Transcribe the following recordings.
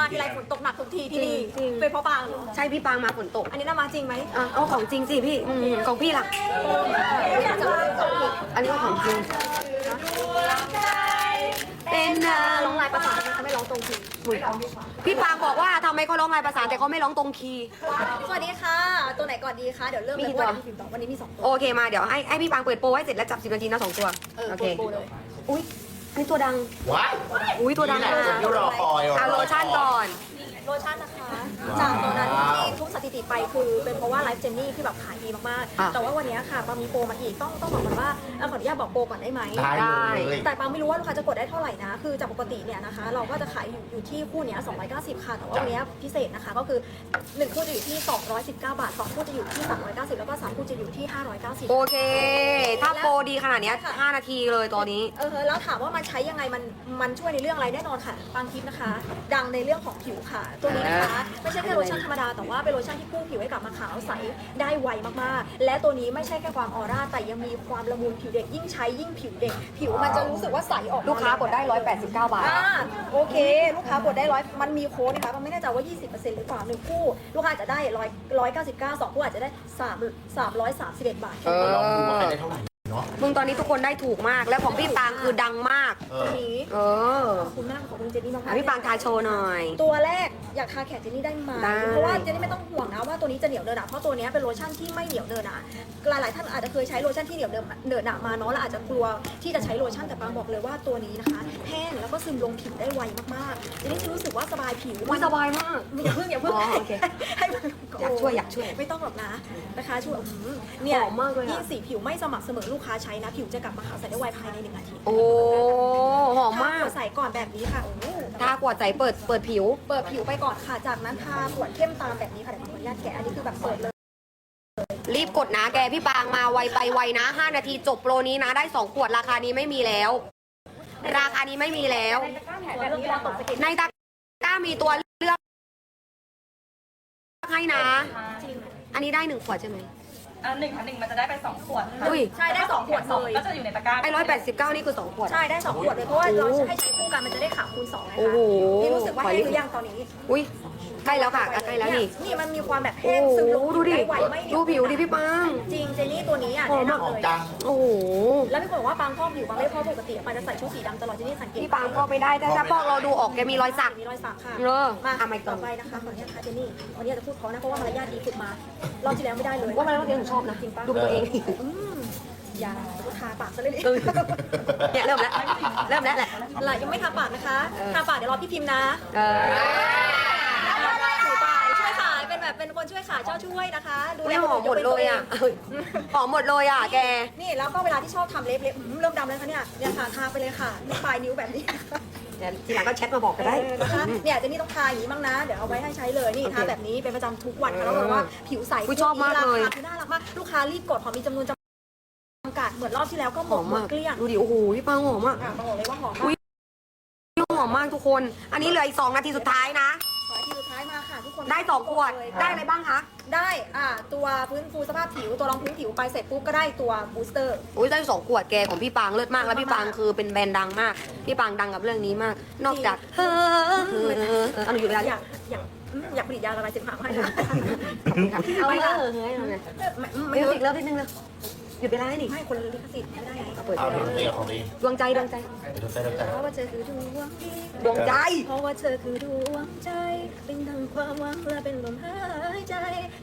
มาทีไรฝนตกหนักทุกทีที่นี่จริงๆเป็นเพราะปางเหรอใช่พี่ปางมาฝนตกอันนี้น่ามาจริงไหมอะเอาของจริงสิพี่อืมของพี่ล่ะ อันนี้ก็ของจริงเป็นนาร้องลายประสานทำไมเขาไม่ร้องตรงทีอุ๊ยพี่ปางบอกว่าทำไมเขาร้องลายประสานแต่เขาไม่ร้องตรงคีย์ สวัสดีค่ะ ตัวไหนก่อนดีคะ เดี๋ยวเริ่มมีเลยกี่เพราะว่าตัวเดี๋ยวพี่พิมพ์ต่อวันนี้มีสองตัว โอเคมาเดี๋ยวให้ให้พี่ปางเปิดโปรให้เสร็จแล้วจับสิบนาทีนะสองตัว เออโอเค โปรเลย อุ้ย อันนี้ตัวดัง ว้ายอุ้ยตัวดังนี่มาแหละกที่รอคอย เอาโลชั่นก่อน โลชั่นนะคะ จากตอนนั้นที่ทุกสถิติไปคือเป็นเพราะว่าไลฟ์เจนนี่ที่แบบขายดีมากอะ ๆ แต่ว่าวันนี้ค่ะปามีโปรมาอีกต้องต้องบอกก่อนว่าเอ่อขออนุญาตบอกโปรก่อนได้ไหม ได้เลย แต่ปาไม่รู้ว่าลูกค้าจะกดได้เท่าไหร่นะ คือจากปกติเนี่ยนะคะ เราก็จะขายอยู่อยู่ที่คู่เนี้ย290 ค่ะ แต่ว่าวันเนี้ยพิเศษนะคะ ก็คือ 1 คู่จะอยู่ที่ 219 บาท 2 คู่จะอยู่ที่ 390 แล้วก็ 3 คู่จะอยู่ที่ 590 โอเค ถ้าโปรดีขนาดเนี้ยค่ะห้านาทีเลยตัวนี้ เออแล้วถามว่ามันใช้ยังไงมันมันช่วยในเรื่องอะไรแน่นอนค่ะปังทิปนะคะ ดังในเรื่องของผิวค่ะ ตัวนี้นะคะ ไม่ใช่แค่โลชั่นธรรมดา แต่ว่าเป็นโลชั่นที่กู้ผิวให้กลับมาขาวใสได้ไวมากๆ และตัวนี้ไม่ใช่แค่ความออร่า แต่ยังมีความละมุนผิวเด็กยิ่งใช้ยิ่งผิวเด็ก ผิวมันจะรู้สึกว่าใสออกมลูกค้ากดได้ 189 บาท อ่าโอเค ลูกค้ากดได้ร้อยมันมีโค้ดนะคะมันไม่แน่ใจว่า 20%หรือเปล่าหนึ่งคู่ลูกค้าอาจจะได้ร้อยร้อยเก้าสิบเก้าสองคู่อาจจะได้สามสามร้อยสามสิบเอ็ดบาท เออ ลองดูว่าใครได้เท่าไหร่เนาะมึงตอนนี้ทุกคนได้ถูกมาก แล้วของพี่ปางคือดังมาก เอตัวอนี้ เออ ขอบคุณมากขอบคุณเจนนี่มากอะพี่ปางทาโชว์หน่อย ตัวแรกอยากทาแขนเจนนี่ได้ไหมได้ เพราะว่าเจนนี่ไม่ต้องห่วงนะว่าตัวนี้จะเหนียวเนินหนาเพราะตัวเนี้ยเป็นโลชั่นที่ไม่เหนียวเนินหนาหลายๆท่านอาจจะเคยใช้โลชั่นที่เหนียวเนินเนินหนามาเนาะแล้วอาจจะกลัวที่จะใช้โลชั่นแต่ปางบอกเลยว่าตัวนี้นะคะ แห้งแล้วก็ซึมลงผิวได้ไวมากๆเจนนี่จะรู้สึกว่าสบายผิวอุ้ยสบายมาก อย่าเพิ่งอย่าเพิ่งอ๋อโอเค ให้มันอยากช่วยอยากช่วย ไม่ต้องหรอกนะนะคะช่วยอื้อหือเนี่ยหอมมากเลยอะยิ่งสีผิวไม่สม่ำเสมอลูกค้าใช้นะ ผิวจะกลับมาขาวใสได้ไวภายในหนึ่งอาทิตย์โอ้หอมมาก ถ้หัวใสก่อนแบบนี้ค่ะโอ้โหทากวดใจเปิดเปิดผิว เปิดผิวไปก่อนค่ะ จากนั้นทาขวดเข้มตามแบบนี้ค่ะเดี๋ยวขออนุญาตแกะอันนี้คือแบบเปิดเลย รีบกดนะแกพี่ปางมาไวไปไวนะ 5 นาทีจบโปรนี้นะได้ 2 ขวดราคานี้ไม่มีแล้ว ราคานี้ไม่มีแล้ว แบบนี้เราตกสะเก็ดในตะกร้ามีตัวเลือกให้นะ จริงอันนี้ได้หนึ่งขวดใช่ไหม อ่าหนึ่งค่ะหนึ่งมันจะได้ไปสองขวดค่ะอุ้ย ใช่ได้สองขวดสองเลย ก็จะอยู่ในตะกร้าไอ้ร้อยแปดสิบเก้านี่คือสองขวด ใช่ได้สองขวดเลยเพราะว่าเราจะให้ใช้คู่กันมันจะได้ขาวคูณสองนะคะโอ้โหนี่รู้สึกว่าแห้งหรือยังตอนนี้อุ้ยใกล้แล้วค่ะใกล้แล้วนี่ นี่มันมีความแบบโอ้แห้งโหซึมลงดูดิได้ไวไม่เหนีดูยวผิวดิพี่ปางจริงเจนี่ตัวนี้อะหอมแนะมากนำหอมเลยจัง โอ้โห แล้วพี่บอกว่าปางพอกผิวปางไม่พอกปกติปางจะใส่ชุดสีดำตลอดเจนี่สังเกตพี่ปางพอกไม่ได้แต่ถ้าพอกเราดูออกแกมีรอยสัก มีรอยสักค่ะเออมาทำไมก่ต่ออนไปนะคะขออนุญาตค่ะเจนี่วันนี้จะพูดเพราะนะเพราะว่ามารยาทดีฝึกมา รอบที่แล้วไม่ได้เลย ว่ามันต้องเรียนชอบนะจริงปะดูเป็นตัวเองอืมอย่าทาปากซะเลยเออเนี่ยเริ่มแล้วเริ่มแล้วแหละล่ะยังไม่ทาปากนะคะเออทาปากเดี๋ยวรอพี่พิมพ์นะเออถือไปช่วยขายเป็นแบบเป็นคนช่วยขายช่อช่วยนะคะ ดูไม่หอมหมดเลยอะเฮ้ยหอมหมดเลยอะแก นี่แล้วก็เวลาที่ชอบทำเล็บเล็บอืมเริ่มดำแล้วคะเนี่ยเนี่ยค่ะทาไปเลยค่ะที่ปลายนิ้วแบบนี้ เดี๋ยวทีหลังก็แชทมาบอกก็ได้ เออนะคะเนี่ยเจนนี่ต้องทาอย่างนี้บ้างนะ เดี๋ยวเอาไว้ให้ใช้เลยนี่โอเคทาแบบนี้เป็นประจำทุกวันค่ะแล้วบอกว่าผิวใสอุ๊ยชอบมากเลยราคาคือน่ารักมากลูกค้ารีบกดหอมมีจำนวนจำกัดเหมือนรอบที่แล้วก็หหมอดมหมมาดกเกลี้ยงดูดิโอ้โหพี่ปางหอมอะอะบอกเลยว่าหอมอุ๊มาก ย หอมมากทุกคน อันนี้เหลืออีกสองนาทีสุดท้ายนะ ค่ะทุกคนได้สองขวดเลยได้อะไรบ้างคะ ได้อ่าตัวฟื้นฟูสภาพผิวตัวรองพื้นผิวไปเสร็จปุ๊บก็ได้ตัวบูสเตอร์ อุ้ยได้สองขวดแกของพี่ปางเลิศมากแล้วพี่ปางคือเป็นแบรนด์ดังมาก พี่ปางดังกับเรื่องนี้มาก นอกจากเฮ้อเฮ้อเฮ้อเออเอาหนูอยู่เวลาออยากอยากอืมอยากผลิตยาละลายเสมหะให้นะ เอาไปเฮ้อเฮ้อเฮ้อเอาไงไม่ไม่ไม่เอาไม่อีกแล้วนิดนึงเลย หยุดเวลาให้ดิไม่คนละลิขสิทธิ์ไม่ได้ไงเอาเปิดเอาเวเดี๋ยวลาเดี๋ยวของดีดวงใจดวงใจเดี๋ยวใจเดี๋ยวใจเพราะว่าเธอคือดวงดีดวงใจ เพราะว่าเธอคือดวงใจ เป็นดังความหวังและเป็นลมหายใจ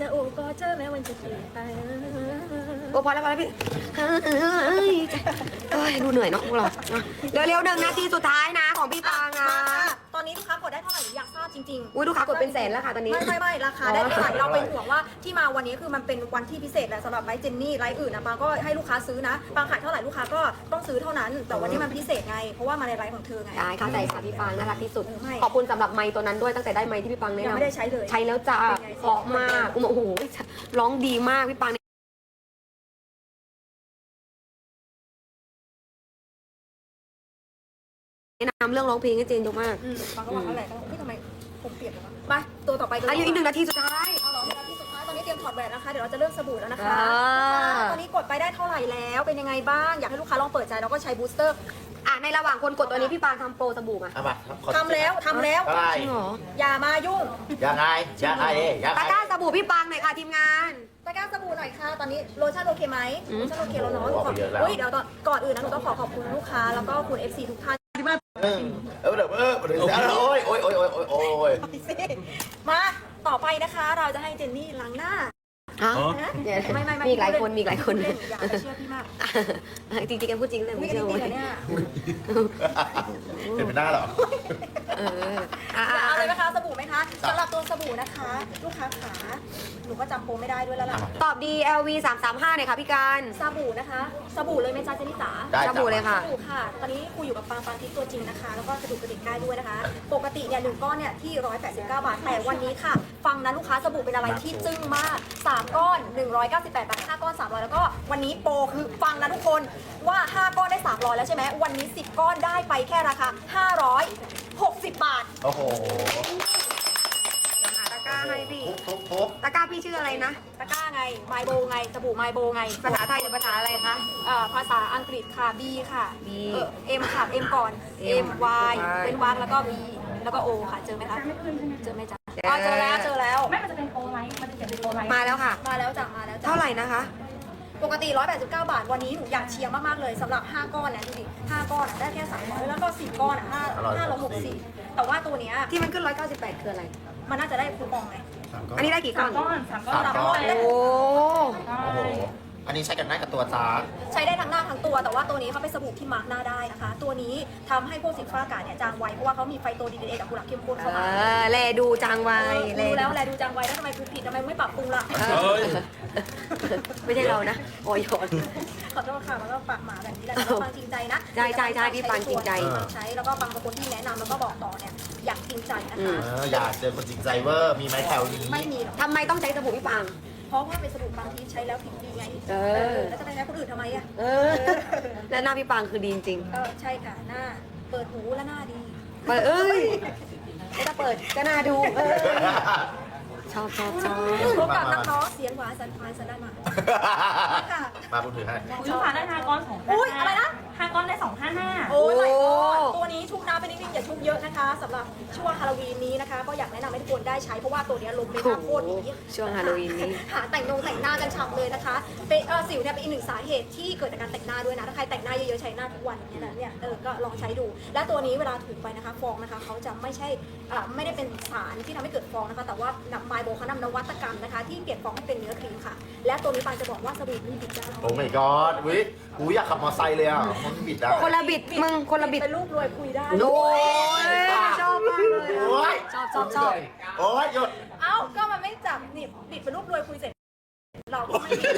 จะโอบกอดเธอแม้วันจะเปลี่ยนไปโอ้พอแล้วพอแล้วพี่เฮ้ยเอ้ยเอ้ยดูเหนื่อยเนาะพวกเราอะเร็วๆหนึ่งนาทีสุดท้ายนะของพี่ปางนะมาค่ะต อนนี้ลูกค้ากดได้เท่าไหร่อยากทราบจริงๆอุ้ยลูกค้ากดเป็นแสนแล้วค่ะตอนนี้ ไม่ไม่ไม่ราคาได้เท่าไหร่อ๋อเราเป็นห่วงว่าที่มาวันนี้คือมันเป็นวันที่พิเศษแหละสำหรับไลฟ์เจนนี่ไลฟ์อื่นนะปางก็ให้ลูกค้าซื้อนะปางขายเท่าไหร่ลูกค้าก็ต้องซื้อเท่านั้น แต่วันนี้มันพิเศษไง เพราะว่ามาในไลฟ์ของเธอไง ได้เข้าใจค่ะพี่ปางน่ารักที่สุดเออไม่ ขอบคุณสำหรับไมค์ตัวนั้นด้วยตั้งแต่ได้ไมค์ที่พี่ปางแนะยังนำไม่ได้ใช้เลย ใช้แล้วจ้าเป็นไง เพราะมากโอ้โหร้องดีมากพี่ปาง เรื่องร้องเพลงให้เจนเยอะมากอืมปางก็ว่าเท่าไหร่ก็ไม่ทำไมผมเปลี่ยนเลยวะไปตัวต่อไปเลยอายุอีกหนึ่งนาทีสุดท้าย เอาเหรอเวลาที่สุดท้ายตอนนี้เตรียมถอดแหวนนะคะ เดี๋ยวเราจะเริ่มสบู่แล้วนะคะอ่าตอนนี้กดไปได้เท่าไหร่แล้ว เป็นยังไงบ้าง อยากให้ลูกค้าลองเปิดใจแล้วก็ใช้บูสเตอร์อะในระหว่างคนกดตัวนี้พี่ปางทำโปรสบู่มาเอามาขอทำแล้วทำแล้ว อะไรจริงเหรออย่ามายุ่ง ยังไงยังไงยังตะไงกร้าสบู่พี่ปางหน่อยค่ะทีมงาน ตะกร้าสบู่หน่อยค่ะ ตอนนี้โลชั่นโอเคไหมอืม โลชั่นโอเคแล้วเนาะหนูขอบเฮ้ยเดี๋ยวตอนก่อนอื่นนะหนูต้องขอขอบคุณลูกค้าแล้วก็คุณ FC ทุกท่านที่มา เออเออเดี๋ยวเออเดี๋ยวโอ้ยโอ้ยโอ้ยโอ้ยโอ้ยโอ้ยมาต่อไปนะคะ เราจะให้เจนนี่ล้างหน้าฮะนะเดี๋ยวไม่ไม่ไม่มีอีกหลายคนมีอีกหลายคนเล่นอย่าไปเชื่อพี่มากจริงๆแกพูดจริงเลยไม่เชื่อเลยเนี่ยเห็นเป็นหน้าหรอ เอออะจะเอาเลยไหมอะคะสบู่ไหมคะสำหรับตัวสบู่นะคะ ลูกค้าขาหนูก็จำโปรไม่ได้ด้วยแล้วล่ะตอบ DLV 335หน่อยค่ะพี่การ สบู่นะคะ สบู่เลยไหมจ๊ะเจนนี่จ๋าได้สบู่เลยค่ะสบู่ค่ะ ตอนนี้ครูอยู่กับปางปางทิพย์ตัวจริงนะคะ แล้วก็กระดูกกระดิกได้ด้วยนะคะ ปกติเนี่ยหนึ่งก้อนเนี่ยที่ 189 บาท แต่วันนี้ค่ะ ฟังนะลูกค้าสบู่เป็นอะไรที่จึ้งมาก 3 ก้อน 198 บาท 5 ก้อน 300 แล้วก็วันนี้โปรคือฟังนะทุกคนว่า 5 ก้อนได้ 300 แล้วใช่ไหม วันนี้ 10 ก้อนได้ไปแค่ราคา560 บาทโอ้โหหาตะกร้าให้พี่ ทุบทุบทุบตะกร้าพี่ชื่ออะไรนะ ตะกร้าไงไมโบไงสบู่ไมโบไงภาษาไทยหรือภาษาอะไรคะ เอ่อภาษาอังกฤษค่ะ B ค่ะ B เออ M ค่ะ M ก่อน M M Y Y เป็นวางแล้วก็ B แล้วก็ O ค่ะ เจอไหมคะไม่ขึ้นใช่ไหมเจอไหมจ๊ะเจออ๋อเจอแล้วเจอแล้ว ไม่ มันจะเป็นโปรไลท์มันจะเขียนเป็นโปรไลท์มาแล้วค่ะ มาแล้วจ้ะมาแล้วจ้ะเท่าไหร่นะคะ ปกติ 189 บาท วันนี้หนูอยากเชียร์มาก ๆ เลยสำหรับ 5 ก้อนนะดูดิ5ก้อนอะได้แค่300แล้วก็10ก้อนอะ5 564แต่ว่าตัวเนี้ยที่มันขึ้น 198 คืออะไร มันน่าจะได้คูปองไงสามก้อนอันนี้ได้กี่ก้สาอมนก้อนสามก้อนสามก้อนสามโอ้ใช่โอ้โห อันนี้ใช้กันได้กับตัวจ้าใช้ได้ทั้งหน้าทั้งตัว แต่ว่าตัวนี้เขาเป็นสบู่ที่มาร์กหน้าได้นะคะ ตัวนี้ทำให้พวกสิวฟ้าอากาศเนี่ยจางไวเพราะว่าเขามีไฟโตดีเอกับกุหลาบเข้มข้นเอเข้ามาอแลดูจางไวเออรู้แล้วแหละดูจางไวแล้วทำไมกูผิดทำไมไม่ปรับปรุงล่ะ เออ ไม่ใช่เรานะโอยนขอโทษค่ะมันก็ปากหมาแบบนี้แหละแต่ว่าฟังจริงใจนะใช่ใช่ใช่พี่ฟังจริงใจ ฟังใช้แล้วก็ฟังบางคนที่แนะนำแล้วก็บอกต่อเนี่ยอยากจริงใจนะอืคะมเอออยากเจอคนจริงใจเวอร์มีไหมแถวนี้ ไม่มีหรอกทำไมต้องใช้สบู่พี่ปัง เพราะว่าเป็นสบู่บางทีใช้แล้วผิวดีไงเออ แล้วจะไปใช้คนอื่นทำไมอะเออ แล้วหน้าพี่ปังคือดีจริงเออใช่ค่ะหน้าเปิดหูและหน้าดี ๆเปิดเอ้ยไม่ต้องเปิดก็น่าดูเออ ชอบชอบชอบพบกับนักร้องเสียงหวานสันฟานสันได้มาค่ะมาบุญถือให้ คุณลูกค้าได้ห้าก้อนสองอุ๊ยอะไรนะห้าก้อนได้สองห้าห้าโอ้ยไม่กอดตัวนี้ชุบน้ำไปนิดนึงอย่าชุบเยอะนะคะสำหรับช่วงฮาโลวีนนี้นะคะ ก็อยากแนะนำให้ทุกคนได้ใช้เพราะว่าตัวเนี้ยลมเลยค่ะโคตรดีช่วงฮาโลวีนนี้ หาแต่งนงแต่งหน้ากันฉ่ำเลยนะคะเป็นเออสิวเนี่ยเป็นอีกหนึ่งสาเหตุที่เกิดจากการแต่งหน้าด้วยนะถ้าใครแต่งหน้าเยอะๆใช้หน้าทุกวันเนี่ยนะเนี่ยเออก็ลองใช้ดู และตัวนี้เวลาถูไปนะคะฟองนะคะเขาจะไม่ใช่อ่าไม่ได้เป็นสารที่ทำให้เกิดฟองนะคะ แต่ว่านำไมโบเขานำนวัตกรรมนะคะ ที่เก็บฟองให้เป็นเนื้อครีมค่ะ และตัวนี้ปานจะบอกว่าสบู่นี่บิดได้ โอ้ my god วิกูอยากขับมอเตอร์ไซค์เลยอะมันบิดได้คนละบิดมึงคนละบิด เป็นรูปรวยคุยได้ โอ้ยชอบมากเลย โอ้ยชอบชอบชอบ โอ้ยหยุดเอ้า ก็มันไม่จับนี่บิดเป็นรูปรวยคุยเสร็จ เราก็ไม่บิด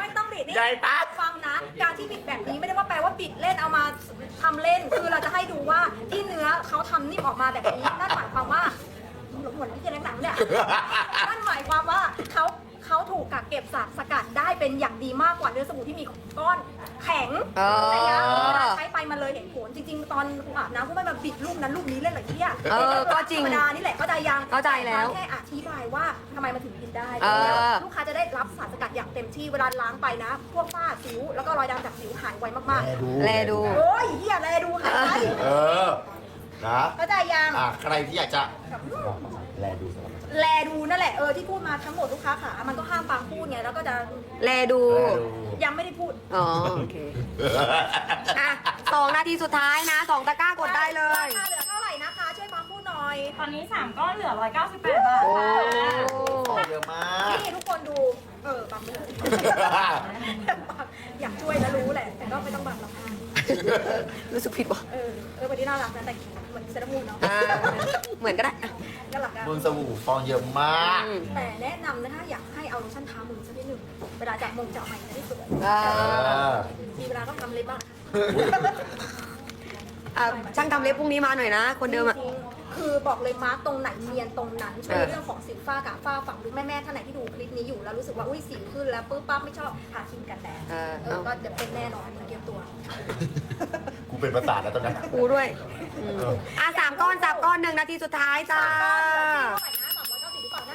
ไม่ต้องบิดนี่ใหญ่ปะฟังนะ การที่บิดแบบนี้ไม่ได้ว่าแปลว่าบิดเล่นเอามาทำเล่น คือเราจะให้ดูว่าที่เนื้อเขาทำนิ่มออกมาแบบนี้นั่นหมายความว่าหลงหวนที่จะหนังเนี่ยนั่นหมายความว่าเขา เขาถูกกักเก็บสารสกัดได้เป็นอย่างดีมากกว่าเนื้อสบู่ที่มีก้อนแข็งเอแต่เนี้ยเวลาอใช้ไปมันเลยเห็นผลจริง ๆ ตอนกูอาบน้ำกูไม่มาบิดรูปนั้นรูปนี้เล่นอะไรที่อะเออก็จริงธรรมดานี่แหละเข้าใจยังเข้าใจแล้วต่แค่อธิบายว่าทำไมมันถึงบิดได้เออลูกค้าจะได้รับสารสกัดอย่างเต็มที่เวลาล้างไปนะ พวกฝ้าสิวแล้วก็รอยดำจากสิวหายไวมากแลดูๆโอ้ยเฮียแลดูหายไป เออ นะเข้าใจยังอะใครที่อยากจะแลดูสำหรับ แลดูนั่นแหละเออที่พูดมาทั้งหมดลูกค้าขามันก็ห้ามฟังพูดไงแล้วก็จะแลดู แลดู ยังไม่ได้พูดอ๋อโอเคอะสองนาทีสุดท้ายนะสองตะกร้ากดได้เลย ราคาเหลือเท่าไหร่นะคะ ช่วยฟังพูดหน่อยตอนนี้สามก้อนเหลือร้อยเก้าสิบแปดบาทโอ้ ค่ะเยอะมาก นี่ทุกคนดู เออบังไม่เลย อยากช่วยนะรู้แหละแต่ก็ไม่ต้องบังหรอกค่ะ รู้สึกผิดว่ะเออเออวันนี้น่ารักนะแต่งเหมือนเซรามูนเนาะอ่า เหมือนก็ได้น่ารักอะมึงสบู่ฟองเยอะมากอืมแต่แนะนำนะคะอยากให้เอาโลชั่นทามือสักนิดหนึ่งเวลาจับมงจับใหม่จะได้สวยอ่าเออ มีเวลาก็ทำเล็บบ้าง อะช่างทำเล็บพรุ่งนี้มาหน่อยนะ คนเดิมอะ จริงๆ คือบอกเลยมาร์กตรงไหนเนียนตรงนั้นช่วยเออเรื่องของสิวฝ้ากระฝ้าฝังหรือแม่ๆท่านไหนที่ดูคลิปนี้อยู่แล้วรู้สึกว่าอุ้ยสิวขึ้นแล้วปุ๊บปั๊บไม่ชอบหาครีมกันแดดเออ เออเอาก็จะเป็นแน่นอนเตรียมตัว กูเป็นประสาทแล้วตอนนั้น กูด้วยอืมอะสามก้อนสามก้อนหนึ่งนาทีสุดท้ายจ้าเท่าไหร่นะสามร้อยเก้าสิบหรือเปล่า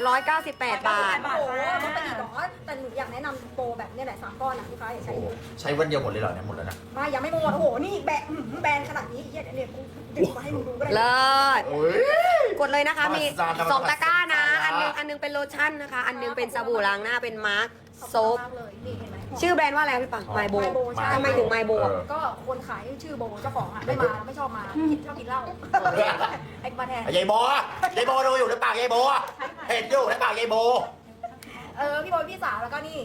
198 บาท โอ้โหต้องไปอีกเหรอแต่หนูอยากแนะนำโปรแบบเนี้ยแหละสามก้อนนะลูกค้าอย่าใช้โอ้เยอะใช้วันเดียวหมดเลยเหรอเนี่ยหมดแล้วนะไมายังไม่หมดโอ้โห นี่แบนอื้อหือแบนขนาดนี้เหี้ยเดี๋ยวเนี่ยกูดึงมาให้มึงดูก็ได้ เลิศ โอ้ย กดเลยนะคะ มีธรรมดาสองตะกร้านะธรรมดาอันหนึงอันหนึงเป็นโลชั่นนะคะ อันหนึงเป็นสบู่ล้างหน้าเป็นมาร์คขอบโซคุณฟมากเลยนี่เห็นไหม ชื่อแบรนด์ว่าอะไรคะพี่ปังไมโบ My Bo ใช่ ทำไมถึงไมโบ เออ ก็คนขายชื่อโบเจ้าของอะไม่มาไม่ชอบมากินชอบกินเหล้าไอ้มาแทน ยายโบยายโบดูอยู่ในปากยายโบเห็นอยู่ในปากยายโบ เออพี่โบพี่สาวแล้วก็นี่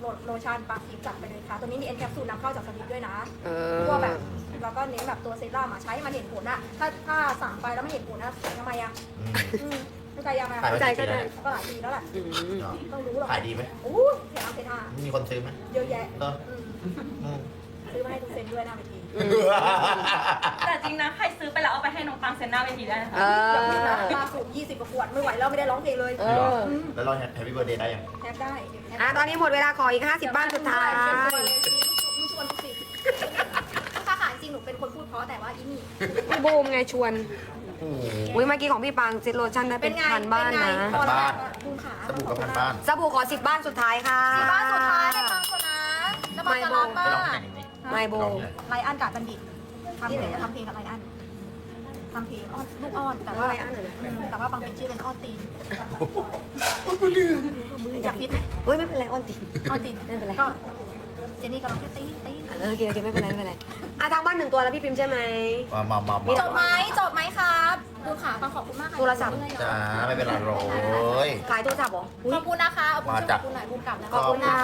โลโลชั่นปากทิพย์จัดไปเลยค่ะ ตัวนี้มีเอ็นแคปซูลนำเข้าจากสวิตด้วยนะเอพวกอแบบแล้วก็เน้นแบบตัวเซรั่มอะใช้ให้มันเห็นผลอะถ้าถ้าสั่งไปแล้วไม่เห็นผลอะทำไมอะอืมอืมเข้า ใจยังไงขายไปใจกี่ปีก็ได้แล้วเนี่ยก็หลายปีแล้วแหละอืมเนาะต้องรู้หรอกขายดีไหมโอ้ยเทอาเทอามีคนซื้อไหมเยอะแยะเอออืมอืมซื้อมาให้ทุกเซนด้วยหน้าเวทีแต่จริงนะ ใครซื้อไปแล้วเอาไปให้น้องปังเซ็นหน้าเวทีได้นะคะ เออย่าพูดนะอล่าสุด20กว่าขวดไม่ไหวแล้วไม่ได้ร้องเพลงเลยเอ อ แล้วเราแฮปปี้เบิร์ดเดย์ได้ยัง แทบได้แทบอะตอนนี้หมดเวลาขออีก 50 บ้านสุดท้าย มึงชวนกูสิลูกค้าขายจริงหนูเป็นคนพูดเพราะแต่ว่าอีนี่พี่บูมไงชวนโอ้โหอุ้ยเมื่อกี้ของพี่ปังเซ็ตโลชั่นได้เป็เป็นนไงพันบ้านเป็ไงนะพอแล้วบ้านบูมขาสบู่กับพันบ้านสบู่ขอ10บ้านสุดท้ายค่ะสี่บ้านสุดท้ายให้ฟังก่อนนะแล้วมันจะรักไปมาลองกที่ไหนนี่ไมโบ ลองที่ไหนไลอันกับบัณฑิตทำเพลงทำเพลงกับไลอันทำเพลงอ้อนลูกอ้อนแต่ว่าไลอ้อนเหรอ อืมแต่ว่าบางเป็นชื่อเป็นอ้อนตีนอยากพิดไหมเฮ้ยไม่เป็นไรอ้อนติอ้อนตีนไม่เป็นไรก็เจนนี่ก็ร้องแค่ตีนตีน เออโอเคโอเคไม่เป็นไรไม่เป็นไร อะทางบ้านหนึ่งตัวแล้วพี่พิมพ์ใช่ไหม มามามามาจบไหมจบไหมครับดูขาฟังขอบคุณมากค่ะโทรศัพท์ จ้าไม่เป็นไรเลย ขายโทรศัพท์เหรออุ๊ย ขอบคุณนะคะเอาคุณมาช่วยจาขกอบคุณหน่อยคุณกลับแล้วขอบคุณค่ะ